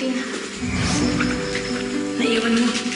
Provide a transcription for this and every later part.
natin. Naiwan mo.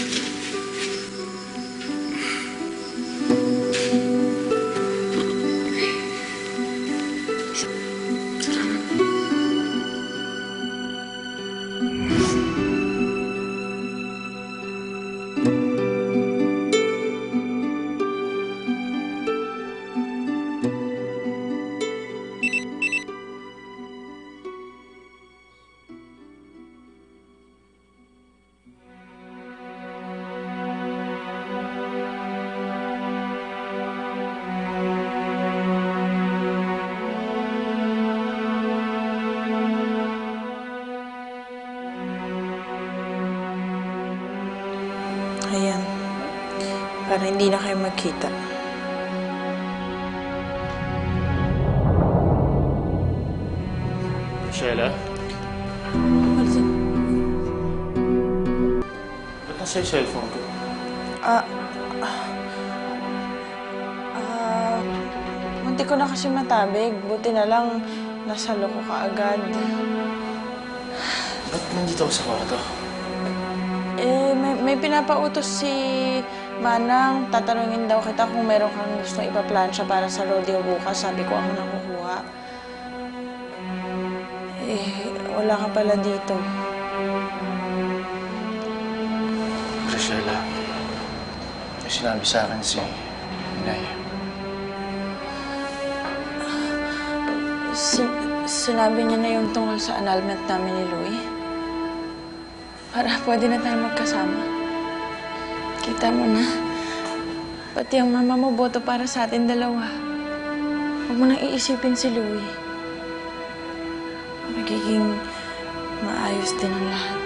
Para hindi na kayo magkita. Sheila, Martin, ba't nasa yung cellphone ko? ah, ah, ah, munti ko na kasi matabig. Buti na lang nasa loko ka agad. Ba't nandito ako sa kwarto? Eh, may, may pinapautos si Manang. Tatanungin daw kita kung meron kang gustong ipaplansya para sa rodeo bukas. Sabi ko ako nakukuha. Eh, wala ka pala dito. Rochella, may sinabi sa akin si Inay. Si- sinabi niya na yung tungkol sa annulment namin ni Louie. Para pwede na tayo magkasama. Kita mo na. Pati ang mama mo boto para sa atin dalawa. Huwag mo nang iisipin si Louie. Magiging maayos din ang lahat.